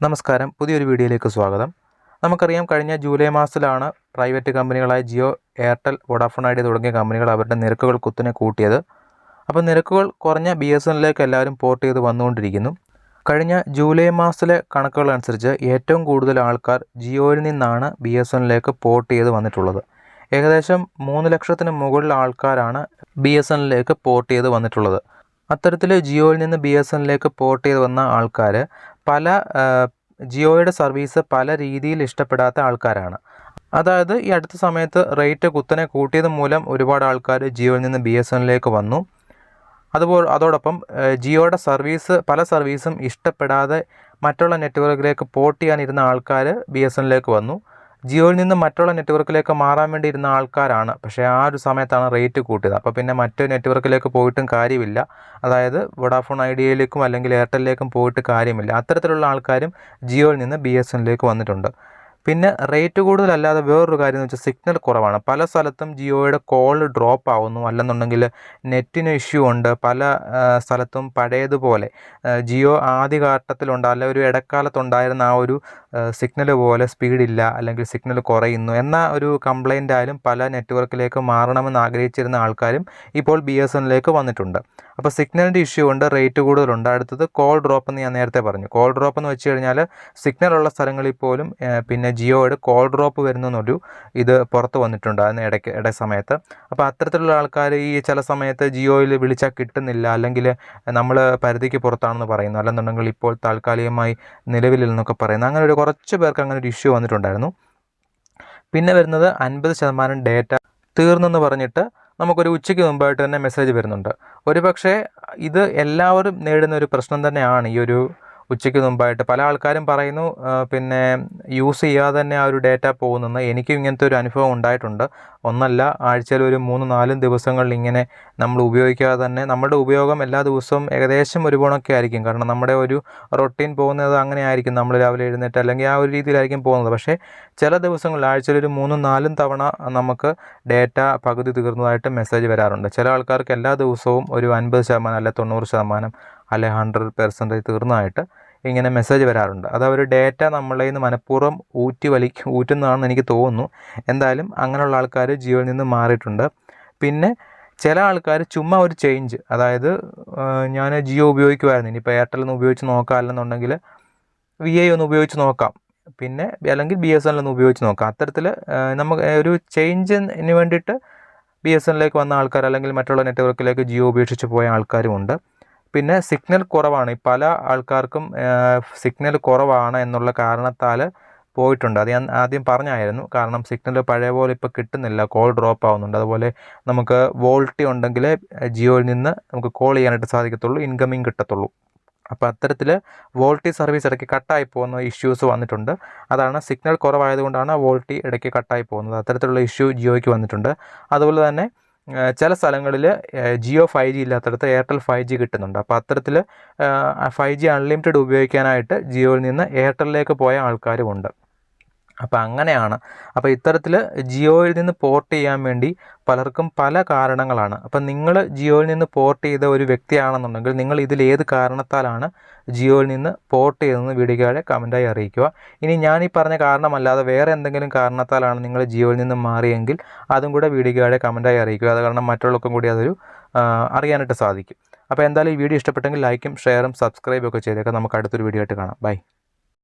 നമസ്കാരം. പുതിയൊരു വീഡിയോയിലേക്ക് സ്വാഗതം. നമുക്കറിയാം കഴിഞ്ഞ ജൂലൈ മാസത്തിലാണ് പ്രൈവറ്റ് കമ്പനികളായ ജിയോ എയർടെൽ വോഡാഫോൺ ഐഡിയ തുടങ്ങിയ കമ്പനികൾ അവരുടെ നിരക്കുകൾ കുത്തനെ കൂട്ടിയത്. അപ്പോൾ നിരക്കുകൾ കുറഞ്ഞ ബി എസ് എന്നിലേക്ക് എല്ലാവരും പോർട്ട് ചെയ്ത് വന്നുകൊണ്ടിരിക്കുന്നു. കഴിഞ്ഞ ജൂലൈ മാസത്തിലെ കണക്കുകൾ അനുസരിച്ച് ഏറ്റവും കൂടുതൽ ആൾക്കാർ ജിയോയിൽ നിന്നാണ് ബി എസ് എന്നിലേക്ക് പോർട്ട് ചെയ്ത് വന്നിട്ടുള്ളത്. ഏകദേശം മൂന്ന് ലക്ഷത്തിന് മുകളിൽ ആൾക്കാരാണ് ബി എസ് എന്നിലേക്ക് പോർട്ട് ചെയ്ത് വന്നിട്ടുള്ളത്. അത്തരത്തിൽ ജിയോയിൽ നിന്ന് ബി എസ് എന്നിലേക്ക് പോർട്ട് ചെയ്ത് വന്ന ആൾക്കാർ പല ജിയോയുടെ സർവീസ് പല രീതിയിൽ ഇഷ്ടപ്പെടാത്ത ആൾക്കാരാണ്. അതായത് ഈ അടുത്ത സമയത്ത് റേറ്റ് കുത്തനെ കൂട്ടിയത് മൂലം ഒരുപാട് ആൾക്കാർ ജിയോയിൽ നിന്ന് ബി എസ് എന്നിലേക്ക് വന്നു. അതുപോലെ അതോടൊപ്പം ജിയോയുടെ സർവീസ് പല സർവീസും ഇഷ്ടപ്പെടാതെ മറ്റുള്ള നെറ്റ്വർക്കിലേക്ക് പോർട്ട് ചെയ്യാനിരുന്ന ആൾക്കാർ ബി എസ് എന്നിലേക്ക് വന്നു. ജിയോയിൽ നിന്ന് മറ്റുള്ള നെറ്റ്വർക്കിലേക്ക് മാറാൻ വേണ്ടി ഇരുന്ന ആൾക്കാരാണ്. പക്ഷേ ആ ഒരു സമയത്താണ് റേറ്റ് കൂട്ടിയത്. അപ്പോൾ പിന്നെ മറ്റ് നെറ്റ്വർക്കിലേക്ക് പോയിട്ടും കാര്യമില്ല. അതായത് വോഡാഫോൺ ഐഡിയയിലേക്കും അല്ലെങ്കിൽ എയർടെല്ലിലേക്കും പോയിട്ട് കാര്യമില്ല. അത്തരത്തിലുള്ള ആൾക്കാരും ജിയോയിൽ നിന്ന് ബി എസ് എന്നിലേക്ക് വന്നിട്ടുണ്ട്. പിന്നെ റേറ്റ് കൂടുതലല്ലാതെ വേറൊരു കാര്യം എന്ന് വെച്ചാൽ സിഗ്നൽ കുറവാണ്. പല സ്ഥലത്തും ജിയോയുടെ കോൾ ഡ്രോപ്പ് ആവുന്നു. അല്ലെന്നുണ്ടെങ്കിൽ നെറ്റിന് ഇഷ്യൂ ഉണ്ട്. പല സ്ഥലത്തും പഴയതുപോലെ ജിയോ ആദ്യഘട്ടത്തിലുണ്ട്. അല്ല ഒരു ഇടക്കാലത്തുണ്ടായിരുന്ന ആ ഒരു സിഗ്നൽ പോലെ സ്പീഡില്ല അല്ലെങ്കിൽ സിഗ്നൽ കുറയുന്നു. എന്ന ഒരു കംപ്ലൈന്റ് ആയാലും പല നെറ്റ്വർക്കിലേക്ക് മാറണമെന്ന് ആഗ്രഹിച്ചിരുന്ന ആൾക്കാരും ഇപ്പോൾ ബി എസ് എന്നിലേക്ക് വന്നിട്ടുണ്ട്. അപ്പോൾ സിഗ്നലിന്റെ ഇഷ്യൂ ഉണ്ട്. റേറ്റ് കൂടുതലുണ്ട്. അടുത്തത് കോൾ ഡ്രോപ്പ് എന്ന് ഞാൻ നേരത്തെ പറഞ്ഞു. കോൾ ഡ്രോപ്പ് എന്ന് വെച്ച് കഴിഞ്ഞാൽ സിഗ്നൽ ഉള്ള സ്ഥലങ്ങളിൽ പോലും പിന്നെ ജിയോയുടെ കോൾ ഡ്രോപ്പ് വരുന്നൊരു ഇത് പുറത്ത് വന്നിട്ടുണ്ട് അതിന് ഇടയ്ക്ക് ഇട സമയത്ത്. അപ്പോൾ അത്തരത്തിലുള്ള ആൾക്കാർ ഈ ചില സമയത്ത് ജിയോയിൽ വിളിച്ചാൽ കിട്ടുന്നില്ല അല്ലെങ്കിൽ നമ്മൾ പരിധിക്ക് പുറത്താണെന്ന് പറയുന്നു. അല്ലെന്നുണ്ടെങ്കിൽ ഇപ്പോൾ താൽക്കാലികമായി നിലവിലില്ലെന്നൊക്കെ പറയുന്നു. അങ്ങനെ ഒരു കുറച്ച് പേർക്ക് അങ്ങനെ ഒരു ഇഷ്യൂ വന്നിട്ടുണ്ടായിരുന്നു. പിന്നെ വരുന്നത് അൻപത് ശതമാനം ഡേറ്റ തീർന്നെന്ന് പറഞ്ഞിട്ട് നമുക്കൊരു ഉച്ചയ്ക്ക് മുമ്പായിട്ട് തന്നെ മെസ്സേജ് വരുന്നുണ്ട്. ഒരു പക്ഷേ ഇത് എല്ലാവരും നേരിടുന്ന ഒരു പ്രശ്നം തന്നെയാണ് ഈ ഒരു ഉച്ചയ്ക്ക് മുമ്പായിട്ട് പല ആൾക്കാരും പറയുന്നു പിന്നെ യൂസ് ചെയ്യാതെ തന്നെ ആ ഒരു ഡേറ്റ പോകുന്നെന്ന് എനിക്കും ഇങ്ങനത്തെ ഒരു അനുഭവം ഉണ്ടായിട്ടുണ്ട്. ഒന്നല്ല ആഴ്ചയിൽ ഒരു മൂന്ന് നാലും ദിവസങ്ങളിൽ ഇങ്ങനെ നമ്മൾ ഉപയോഗിക്കാതെ തന്നെ നമ്മുടെ ഉപയോഗം എല്ലാ ദിവസവും ഏകദേശം ഒരു ഗുണമൊക്കെ ആയിരിക്കും. കാരണം നമ്മുടെ ഒരു റൊട്ടീൻ പോകുന്നത് അങ്ങനെ ആയിരിക്കും നമ്മൾ രാവിലെ എഴുന്നേറ്റ് അല്ലെങ്കിൽ ആ ഒരു രീതിയിലായിരിക്കും പോകുന്നത്. പക്ഷേ ചില ദിവസങ്ങളിൽ ആഴ്ചയിൽ ഒരു മൂന്നും നാലും തവണ നമുക്ക് ഡേറ്റ പകുതി തീർന്നതായിട്ട് മെസ്സേജ് വരാറുണ്ട്. ചില ആൾക്കാർക്ക് എല്ലാ ദിവസവും ഒരു അൻപത് ശതമാനം അല്ലെ തൊണ്ണൂറ് ശതമാനം അല്ലെ ഹൺഡ്രഡ് പെർസെന്റേജ് തീർന്നതായിട്ട് ഇങ്ങനെ മെസ്സേജ് വരാറുണ്ട്. അത് അവർ ഡേറ്റ നമ്മളെ നിന്ന് മനഃപൂർവം ഊറ്റി വലിക്കും ഊറ്റുന്നതാണെന്ന് എനിക്ക് തോന്നുന്നു. എന്തായാലും അങ്ങനെയുള്ള ആൾക്കാർ ജിയോയിൽ നിന്ന് മാറിയിട്ടുണ്ട്. പിന്നെ ചില ആൾക്കാർ ചുമ്മാ ഒരു ചേഞ്ച് അതായത് ഞാൻ ജിയോ ഉപയോഗിക്കുമായിരുന്നു ഇനിയിപ്പോൾ എയർടെൽ ഒന്ന് ഉപയോഗിച്ച് നോക്കാം അല്ലെന്നുണ്ടെങ്കിൽ വി ഐ ഒന്ന് ഉപയോഗിച്ച് നോക്കാം. പിന്നെ അല്ലെങ്കിൽ ബി എസ് എൻ ഒന്ന് ഉപയോഗിച്ച് നോക്കാം. അത്തരത്തിൽ നമുക്ക് ഒരു ചേഞ്ചിന് വേണ്ടിയിട്ട് ബി എസ് എന്നിലേക്ക് വന്ന ആൾക്കാർ അല്ലെങ്കിൽ മറ്റുള്ള നെറ്റ്വർക്കിലേക്ക് ജിയോ ഉപേക്ഷിച്ച് പോയ ആൾക്കാരുമുണ്ട് പിന്നെ സിഗ്നൽ കുറവാണ്. പല ആൾക്കാർക്കും സിഗ്നൽ കുറവാണ് എന്നുള്ള കാരണത്താൽ പോയിട്ടുണ്ട്. അത് ഞാൻ ആദ്യം പറഞ്ഞായിരുന്നു. കാരണം സിഗ്നൽ പഴയ പോലെ ഇപ്പോൾ കിട്ടുന്നില്ല. കോൾ ഡ്രോപ്പ് ആവുന്നുണ്ട്. അതുപോലെ നമുക്ക് വോൾട്ടി ഉണ്ടെങ്കിൽ ജിയോയിൽ നിന്ന് നമുക്ക് കോൾ ചെയ്യാനായിട്ട് സാധിക്കത്തുള്ളൂ. ഇൻകമിങ് കിട്ടത്തുള്ളൂ. അപ്പോൾ അത്തരത്തിൽ വോൾട്ടി സർവീസ് ഇടയ്ക്ക് കട്ടായി പോകുന്ന ഇഷ്യൂസ് വന്നിട്ടുണ്ട്. അതാണ് സിഗ്നൽ കുറവായതുകൊണ്ടാണ് വോൾട്ടി ഇടയ്ക്ക് കട്ടായി പോകുന്നത്. അത്തരത്തിലുള്ള ഇഷ്യൂ ജിയോയ്ക്ക് വന്നിട്ടുണ്ട്. അതുപോലെ തന്നെ ചില സ്ഥലങ്ങളിൽ ജിയോ ഫൈവ് ജി ഇല്ലാത്തടത്ത് എയർടെൽ ഫൈവ് ജി കിട്ടുന്നുണ്ട്. അപ്പോൾ അത്തരത്തിൽ ഫൈവ് ജി അൺലിമിറ്റഡ് ഉപയോഗിക്കാനായിട്ട് ജിയോയിൽ നിന്ന് എയർടെല്ലിലേക്ക് പോയ ആൾക്കാരുമുണ്ട് അപ്പോൾ അങ്ങനെയാണ്. അപ്പോൾ ഇത്തരത്തിൽ ജിയോയിൽ നിന്ന് പോർട്ട് ചെയ്യാൻ വേണ്ടി പലർക്കും പല കാരണങ്ങളാണ്. അപ്പം നിങ്ങൾ ജിയോയിൽ നിന്ന് പോർട്ട് ചെയ്ത ഒരു വ്യക്തിയാണെന്നുണ്ടെങ്കിൽ നിങ്ങൾ ഇതിൽ ഏത് കാരണത്താലാണ് ജിയോയിൽ നിന്ന് പോർട്ട് ചെയ്തതെന്ന് വീഡിയോയുടെ കമന്റായി അറിയിക്കുക. ഇനി ഞാൻ ഈ പറഞ്ഞ കാരണമല്ലാതെ വേറെ എന്തെങ്കിലും കാരണത്താലാണ് നിങ്ങൾ ജിയോയിൽ നിന്ന് മാറിയെങ്കിൽ അതും കൂടെ വീഡിയോയുടെ കമന്റായി അറിയിക്കുക. അത് കാരണം മറ്റുള്ളവർക്കും കൂടി അതൊരു അറിയാനായിട്ട് സാധിക്കും. അപ്പോൾ എന്തായാലും ഈ വീഡിയോ ഇഷ്ടപ്പെട്ടെങ്കിൽ ലൈക്കും ഷെയറും സബ്സ്ക്രൈബും ഒക്കെ ചെയ്തേക്കാം. നമുക്ക് അടുത്തൊരു വീഡിയോ ആയിട്ട് കാണാം. ബൈ.